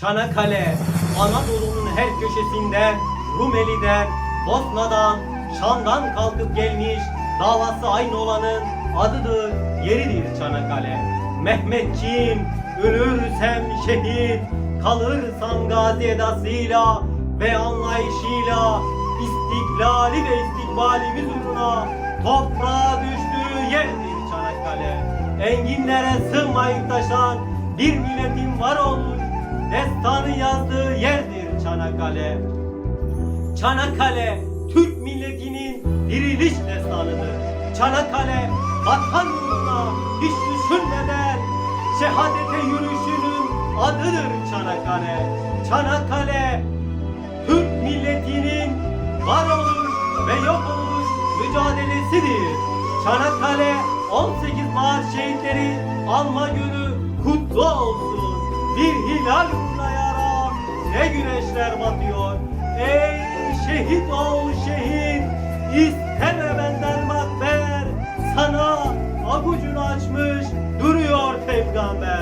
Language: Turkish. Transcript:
Çanakkale, Anadolu'nun her köşesinden, Rumeli'den, Bosna'dan, Şam'dan kalkıp gelmiş, davası aynı olanın adıdır, yeridir Çanakkale. Mehmetçiğim, ölürsem şehit, kalırsam gazi edasıyla ve anlayışıyla, istiklali ve istikbalimiz uğruna toprağa düştüğü yerdir Çanakkale. Enginlere sığmayıp taşan bir milletin var olmuş, destanı yazdığı yerdir Çanakkale. Çanakkale Türk milletinin diriliş destanıdır. Çanakkale vatan uğruna hiç düşünmeden şehadete yürüyüşünün adıdır Çanakkale. Çanakkale Türk milletinin varoluş ve yok oluş mücadelesidir. Çanakkale 18 Mart şehitleri alma günü kutlu olsun. Bir hilal uğruna yaram ne güneşler batıyor. Ey şehit ol şehit isteme benden makber sana avucunu açmış duruyor peygamber.